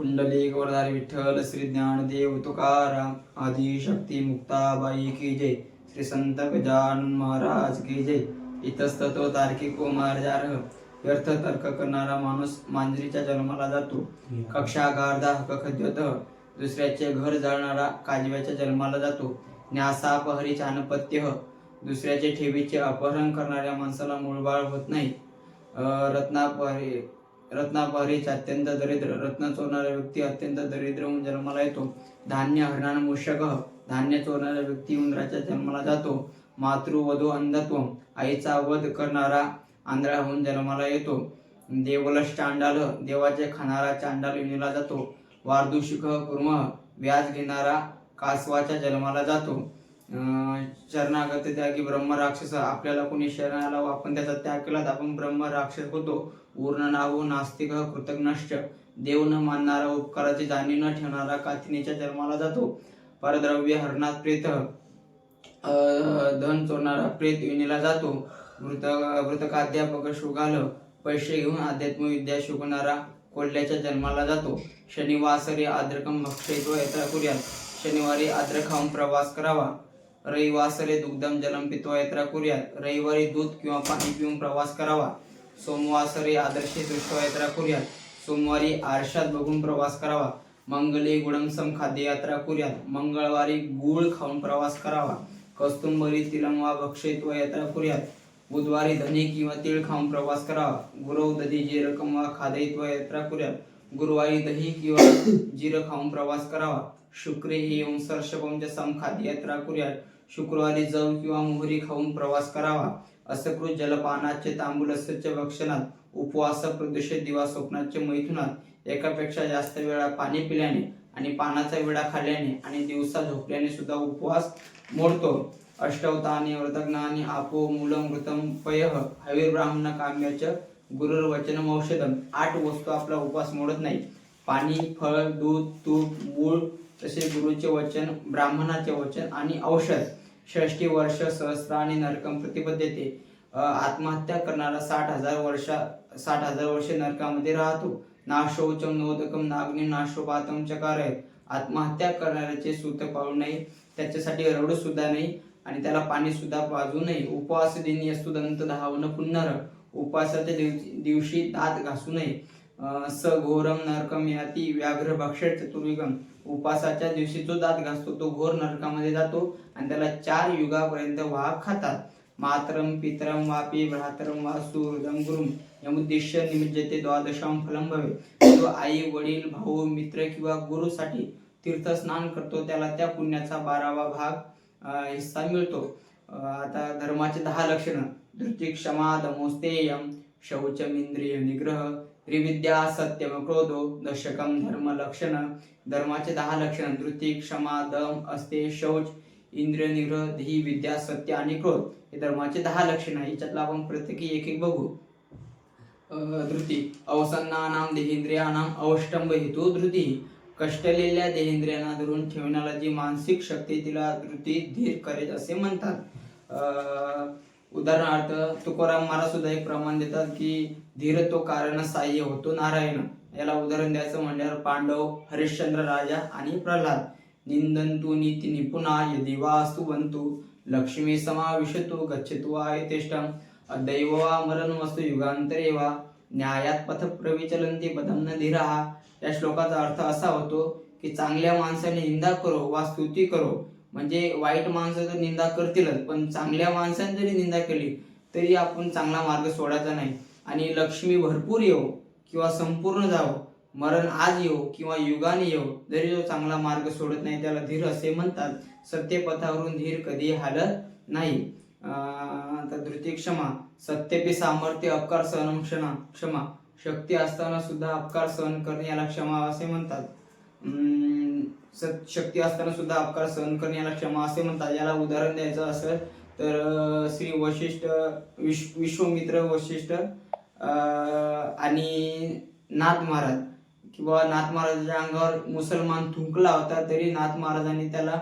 कुंडली गोरधारी विठ्ठल श्री ज्ञानदेव तुकाराम आदि शक्ती मुक्ताबाई की जय। श्री संत गजानन महाराज की जय। इतस्ततो तार्किक मार्जारह व्यर्थ तर्क करणारा माणूस मांजरीच्या जन्माला जातो। कक्षा गारदा खद्योत। दुसऱ्याचे घर जाळणारा काजव्याच्या जन्माला जातो। न्यासापहरी चानपत्य दुसऱ्याचे ठेवीचे अपहरण करणाऱ्या माणसाला मूळबाळ होत नाही। अं, रत्नापहरी रत्नापहरीच अत्यंत दरिद्र रत्न चोरणारा व्यक्ती अत्यंत दरिद्र होऊन जन्माला येतो. धान्य हरणान मूषक धान्य चोरणारा व्यक्ती उंदराच्या जन्माला जातो. मातृवधू अंधत्व आईचा वध करणारा आंधळा होऊन जन्माला येतो. देवलश चांडाल देवाचे खाणारा चांडाल विणला जातो. वार्दुषिक कुर्म व्याज घेणारा कासवाच्या जन्माला जातो. शरणागत त्यागी ब्रह्म राक्षस आपल्याला कोणी शरण आला आपण त्याचा त्याग केला तर आपण ब्रह्म राक्षस होतो. पूर्ण नाव नास्तिक कृतज्ञश्च. देव न मानणारा उपकाराची जाणीव न ठेवणारा काथिनीच्या जन्माला जातो. परद्रव्य हरणात प्रेत धन चोरणारा प्रेत विणीला जातो. मृत मृतकाध्यापक शुगाल पैसे घेऊन अध्यात्म विद्या शिकवणारा कोल्ह्याच्या जन्माला जातो. शनिवासरी आद्रकम भक्षयत्व यात्रा शनिवारी आद्र खाऊन प्रवास करावा. रविवासरे दुग्धम जलम पित्वा यात्रा करूया रविवारी दूध किंवा पाणी पिऊन प्रवास करावा. सोमवासरे आदर्शी दृष्ट यात्रा करूया सोमवारी आरशात बघून प्रवास करावा. मंगली गुडमसम खाद्य यात्रा करूयात. मंगळवारी गुळ खाऊन प्रवास करावा. कस्तुंबरी तिलम वा व यात्रा करूयात. बुधवारी धनी किंवा तीळ खाऊन प्रवास करावा. गुरव दधी जीरकम वा खादयत्व यात्रा करूयात. गुरुवारी दही किंवा जिरं खाऊन प्रवास करावा. शुक्रे येऊन सर्षपंच समखात यात्रा करूयात. शुक्रवारी जाऊन किंवा मोहरी खाऊन प्रवास करावा. असकृत जलपानाचे तांबूल स्वच्छ भक्षणात उपवास प्रदूषित दिवा स्वप्नाचे मैथुनात एकापेक्षा जास्त वेळा पाणी पिल्याने आणि पानाचा विडा खाल्ल्याने आणि दिवसा झोपल्याने सुद्धा उपवास मोडतो. अष्टवतानी वर्तज्ञानी आपो मूलम मृतम पय हवीर ब्राह्मण काम्याच गुरुर्वचनम औषधम आठ वस्तू आपला उपवास मोडत नाही. पाणी फळ दूध तूप मूळ तसे गुरुचे वचन ब्राह्मणाचे वचन आणि औषध षष्टी वर्ष सहस्र आणि नरकम प्रतिबद्ध येते आत्महत्या करणारा साठ हजार वर्षा साठ हजार वर्षे नरकामध्ये राहतो. नाशोचम नोदकम नाग्नी नाशोपातम चकार आहेत. आत्महत्या करणाऱ्याचे सूत पाळू नये त्याच्यासाठी रडू सुद्धा नाही आणि त्याला पाणी सुद्धा पाजू नये. उपवास दिनी असतो दंत धावन पुन्नर उपवासाच्या दिवशी दिवशी दात घासू नये. स घोरम नरकम याती व्याघ्र भक्षर चतुर्विगम उपासाच्या दिवशी जो दात घासतो तो घोर नरकामध्ये जातो आणि त्याला चार युगापर्यंत वाघ खातात. मातरम पितरम वापी भ्रातरम वासूर दंगुरुम गुरुम यमुद्दिश्य निमिज्जते द्वादशाम फलम भवे जो आई वडील भाऊ मित्र किंवा गुरुसाठी तीर्थस्नान करतो त्याला त्या पुण्याचा बारावा भाग हिस्सा मिळतो. आता धर्माचे दहा लक्षणं. धृती क्षमा दमोस्तेयम शौचम इंद्रिय निग्रह त्रिविद्या सत्यम क्रोधो दशकम धर्म लक्षण धर्माचे दहा लक्षण धृती क्षमा दम असते शौच इंद्रिय निग्रह विद्या सत्य आणि क्रोध. हे धर्माचे दहा लक्षण आहे. याच्यातला आपण प्रत्येकी एक एक बघू धृती. अवसन्नानाम देहेंद्रियानाम अवष्टंब हेतू धृती. कष्टलेल्या देहेंद्रियांना धरून ठेवण्याला जी मानसिक शक्ती तिला धृती धीर करेल असे म्हणतात. अं, उदाहरणार्थ तुकाराम महाराज सुद्धा एक प्रमाण देतात की धीर तो कारण साह्य होतो नारायण. याला उदाहरण द्यायचं म्हणल्यावर पांडव हरिश्चंद्र राजा आणि प्रल्हाद. निंदंतु नीती निपुणा यदि वास्तु बंतु लक्ष्मी समाविशतु गच्छतु आयतेष्टम दैव वा मरण वस्तु युगांतरे वा न्यायात पथ प्रविचलंती पदम न धीरा। या श्लोकाचा अर्थ असा होतो की चांगल्या माणसाने निंदा करो वा स्तुती करो म्हणजे वाईट माणसं तर निंदा करतीलच पण चांगल्या माणसाने जरी निंदा केली तरी आपण चांगला मार्ग सोडायचा नाही. आणि लक्ष्मी भरपूर येऊ किंवा संपूर्ण जावं मरण आज येऊ किंवा युगाने येऊ जरी जो चांगला मार्ग सोडत नाही त्याला धीर असे म्हणतात सत्यपथावरून धीर कधी हालत नाही. तृतीय धृती क्षमा सत्यपी सामर्थ्य अपकार सहन क्षणा क्षमा शक्ती असताना सुद्धा अपकार सहन करणे याला क्षमा असे म्हणतात. शक्ती असताना सुद्धा अपकार सहन करणे याला क्षमा असे म्हणतात. याला उदाहरण द्यायचं असेल तर श्री वशिष्ठ विश्व विश्वमित्र वशिष्ठ आणि नाथ महाराज. किंवा नाथ महाराजांच्या अंगावर मुसलमान थुंकला होता तरी नाथ महाराजांनी त्याला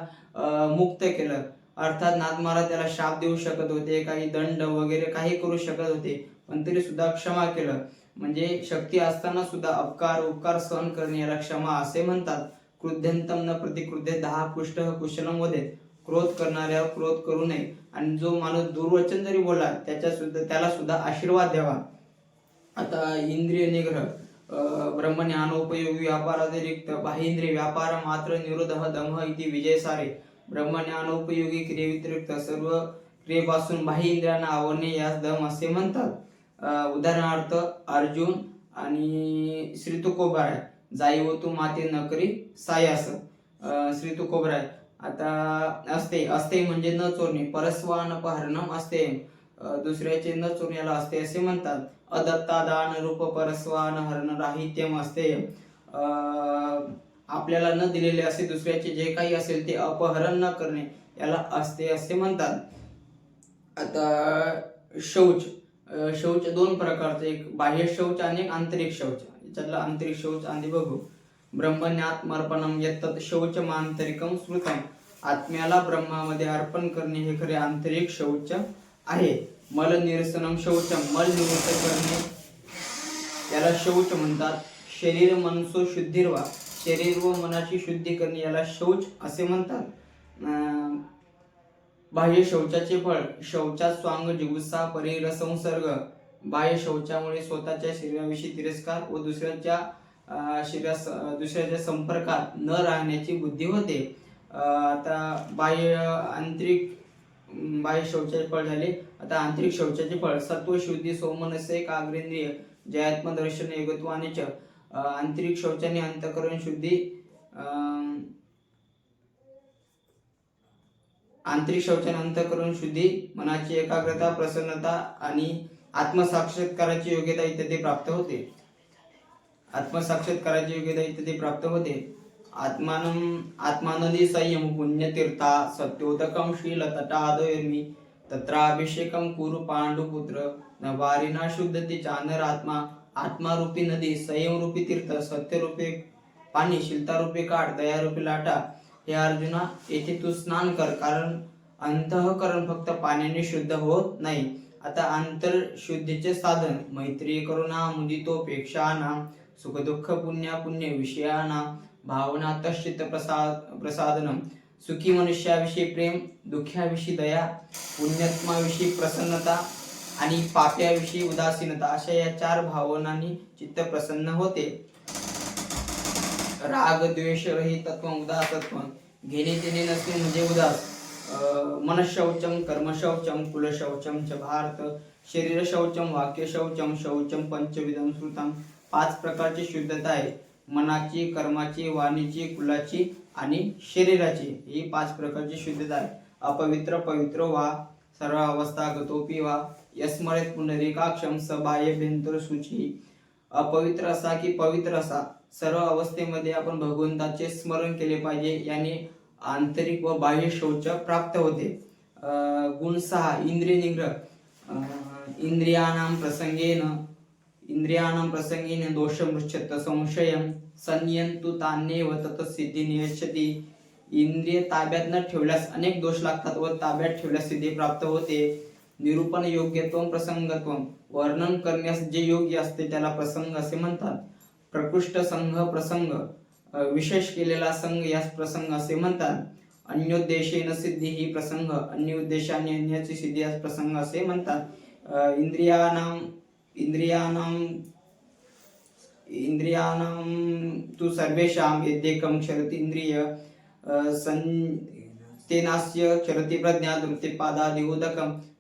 मुक्त केलं. अर्थात नाथ महाराज त्याला शाप देऊ शकत होते काही दंड वगैरे काही करू शकत होते पण तरी सुद्धा क्षमा केलं. म्हणजे शक्ती असताना सुद्धा अपकार उपकार सहन करणे याला क्षमा असे म्हणतात. क्रुद्यंतम न प्रतिकृद्य दहा पृष्ठ कुशलम वदेत क्रोध करणाऱ्यावर क्रोध करू नये. आणि जो माणूस दुर्वचन जरी बोला त्याच्या सुद्धा त्याला सुद्धा आशीर्वाद द्यावा. आता इंद्रिय निग्रह ब्रह्मज्ञानोपयोगी व्यापारातिरिक्त बाह्येंद्रिय व्यापार मात्र निरोध दमह इति विजय सारे. ब्रह्मज्ञानोपयोगी क्रियेव्यतिरिक्त सर्व क्रियेपासून बाह्य इंद्रियांना आवडणे यास दम असे म्हणतात. उदाहरणार्थ अर्जुन आणि श्री तुकोबाराय व हो तू माते नकरी सायास श्री तुकोबराय आता असते असते म्हणजे न चोरणे. परस्वान अपहरणम असते. दुसऱ्याचे न चोरण्याला असते असे म्हणतात. अदत्ता दान रूप परस्वान हरण राहित्यम असते. अं, आपल्याला न दिलेले असे दुसऱ्याचे जे काही असेल ते अपहरण न करणे याला असते असे म्हणतात. आता शौच. शौच दोन प्रकारचे. एक बाह्य शौच आणि एक आंतरिक शौच. याच्यातलं आंतरिक शौच आधी बघू. ब्रह्मने आत्मार्पणम येतात शौच मांतरिकम स्मृतम. आत्म्याला ब्रह्मामध्ये अर्पण करणे हे खरे आंतरिक शौच आहे. मल निरसनम शौचम मल निवृत्त करणे. याला शौच म्हणतात. शरीर मनसो शुद्धिर्वा शरीर व मनाची शुद्धी करणे याला शौच असे म्हणतात. अं, बाह्य शौचाचे फळ शौचात स्वांग जिगुसा परिरसंसर्ग बाह्य शौचामुळे स्वतःच्या शरीराविषयी तिरस्कार व दुसऱ्याच्या अं, शरीरास दुसऱ्याच्या संपर्कात न राहण्याची बुद्धी होते. आता बाह्य आंतरिक बाह्य शौचाचे फळ झाले. आता आंतरिक शौचाचे फळ सत्व शुद्धी सोमनस्य काग्रेंद्रिय योगत्व आणि च. आंतरिक शौचाने अंतकरण शुद्धी अं, आंतरिक शौचाने अंतकरण शुद्धी मनाची एकाग्रता प्रसन्नता आणि आत्मसाक्षात्काराची योग्यता इत्यादी प्राप्त होते. आत्मसाक्षात्काराची योग्यता इत्यादी प्राप्त होते. आत्मानं आत्मानदी संयम पुण्यतीर्था सत्योदकम शीलतटादयर्मी तत्राभिषेकम कुरु पांडुपुत्र न वारिना शुद्धती चानर आत्मा आत्मारूपी नदी संयमरूपी तीर्थ सत्यरूपे पाणी शिलतारूपी काठ दयारूपी लाटा हे अर्जुना येथे तू स्नान कर कारण अंतःकरण फक्त पाण्याने शुद्ध होत नाही. आता आंतर शुद्धीचे साधन मैत्री करुणा मुदितोपेक्षा नाम सुख पुण्या पुण्य विषयाना भावना तश्चित प्रसाद प्रसादनम सुखी मनुष्याविषयी प्रेम दुःख्याविषयी दया पुण्यात्माविषयी प्रसन्नता आणि पाप्याविषयी उदासीनता अशा या चार भावनांनी चित्त प्रसन्न होते. राग द्वेष रहितत्व उदासत्व घेणे देणे नसणे म्हणजे उदास. मनशौचं मनशौचम कर्मशौचम कुलशौचम च भारत शरीरशौचं वाक्यशौचं शौचं शौचम शौचम पंचविधम श्रुतम पाच प्रकारची शुद्धता आहे. मनाची कर्माची वाणीची कुलाची आणि शरीराची. ही पाच प्रकारची शुद्धता आहे. अपवित्र पवित्र वा सर्व अवस्था गतोपी वा यस्मरेत पुनरेकाक्षम सबाह्य भेंतर सूची अपवित्र असा की पवित्र असा. सर्व अवस्थेमध्ये आपण भगवंताचे स्मरण केले पाहिजे. याने आंतरिक व बाह्य शौच प्राप्त होते. गुण सहा इंद्रिय निग्रह. अं, प्रसंगेन इंद्रियाणाम प्रसंगेन दोषमृच्छत संशयम संयंतु तान्येव तत सिद्धी नियच्छती इंद्रिय ताब्यात न ठेवल्यास अनेक दोष लागतात व ताब्यात ठेवल्यास सिद्धी प्राप्त होते. निरूपण योग्यत्व प्रसंगत्व. वर्णन करण्यास जे योग्य असते त्याला प्रसंग असे म्हणतात. प्रकृष्ट संघ प्रसंग. विशेष केलेला संघ यास प्रसंग असे म्हणतात. अन्योद्देशेन सिद्धी ही प्रसंग अन्य उद्देशाने अन्याची सिद्धी यास प्रसंग असे म्हणतात. अ, इंद्रियानाम इंद्रियानाम इंद्रियानाम तू सर्वेषां यद्येकं क्षरति इंद्रिय सं तेनास्य क्षरती प्रज्ञा धृते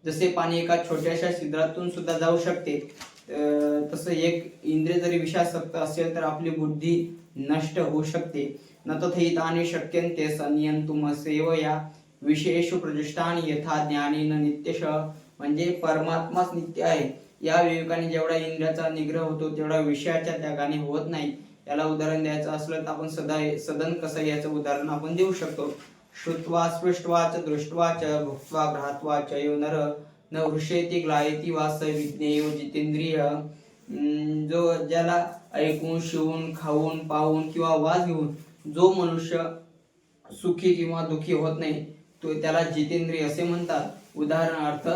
जसे पाणी एका छोट्याशा छिद्रातून सुद्धा जाऊ शकते तसं एक इंद्रिय जरी विषासक्त असेल तर आपली बुद्धी नष्ट होऊ शकते. न तथैतानि शक्यंते संयंतुम सेवया विशेष प्रदिष्टानि यथा ज्ञानी न नित्यश. म्हणजे परमात्माच नित्य आहे. या विवेकाने जेवढा इंद्रियाचा निग्रह होतो तेवढा विषयाच्या त्यागाने होत नाही. याला उदाहरण द्यायचं असलं तर आपण सदा सदन कसं याचं उदाहरण आपण देऊ शकतो. श्रुत्वा स्पृष्ट्वा च दृष्ट्वा च भुक्त्वा घ्रात्वा च यो नर. न वृषेती ग्लायती वास विज्ञेय जितेंद्रिय जो ज्याला ऐकून शिवून खाऊन पाहून किंवा वास घेऊन जो मनुष्य सुखी किंवा दुखी होत नाही तो त्याला जितेंद्रिय असे म्हणतात. उदाहरणार्थ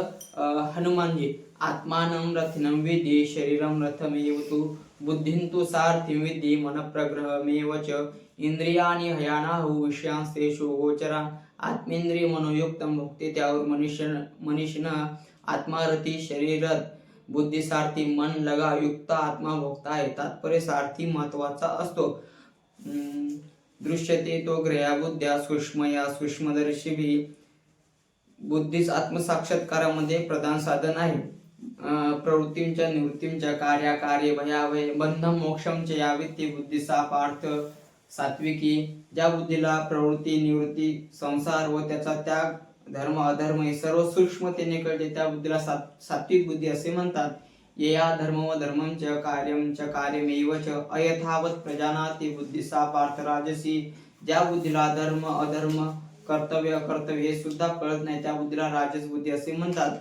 हनुमानजी आत्मानं रथनं विधी शरीरं रथमेव तु बुद्धिंतु तु सारथिं विद्ये मनप्रग्रहमेव च इंद्रियाणी हयानाहु विषयांस्तेषु गोचरा आत्मेंद्रिय मनोयुक्तम भुक्ते त्यावर मनुष्य मनुष्यनं आत्मारथी शरीरात बुद्धिसारथी मन लगा युक्त आत्मा भोगता आहे. तात्पर्य सारथी महत्त्वाचा असतो. दृश्यते तो ग्रया बुद्ध्या सूक्ष्मया सूक्ष्मदर्शी बुद्धीच आत्मसाक्षात्कारामध्ये प्रधान साधन आहे. प्रवृत्तींच्या निवृत्तींच्या कार्या कार्य भयावय बंधम मोक्षमचे यावे ती बुद्धीचा पार्थ सात्विकी ज्या बुद्धीला प्रवृत्ती निवृत्ती संसार व त्याचा त्याग धर्म अधर्म हे सर्व सूक्ष्मतेने कळते त्या बुद्धीला सात- सात्विक बुद्धी असे म्हणतात या धर्म व धर्मंच कार्यं च कार्यमेव च अयथावत प्रजानाती बुद्धीसा पार्थ राजसी। ज्या बुद्धीला धर्म अधर्म कर्तव्य अकर्तव्य हे सुद्धा कळत नाही त्या बुद्धीला राजस बुद्धी असे म्हणतात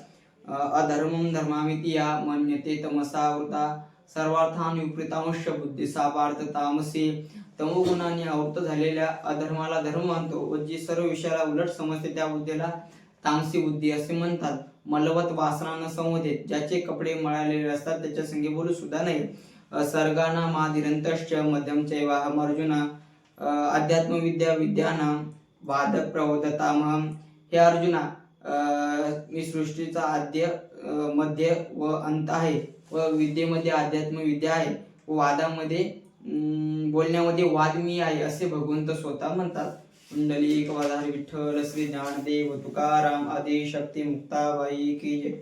अं, अधर्मं धर्मामिती या मन्यते तमसावृता सर्वार्थान विपरीतांश बुद्धी पार्थ तामसी. तमोगुणाने आवृत्त झालेल्या अधर्माला धर्म म्हणतो. व जी सर्व विषयाला उलट समजते त्या बुद्धीला तामसी बुद्धी असे म्हणतात. मलवत वासनानं संवदित ज्याचे कपडे मळालेले असतात त्याच्या संगे बोलू सुद्धा नाही सर्गाना माधिरंतश्च मध्यम चैवाहम अर्जुना. अं, अध्यात्मविद्या वादक वाद प्रवोदतामहम हे अर्जुना अं, मी सृष्टीचा आद्य मध्य व अंत आहे. व विद्येमध्ये अध्यात्म विद्या आहे. व वादामध्ये बोलण्यामध्ये वाद मी आहे असे भगवंत स्वतः म्हणतात. कुंडली वधार विठ्ठल श्री ज्ञानदेव तुकाराम आदी शक्ती मुक्ताबाई की जय.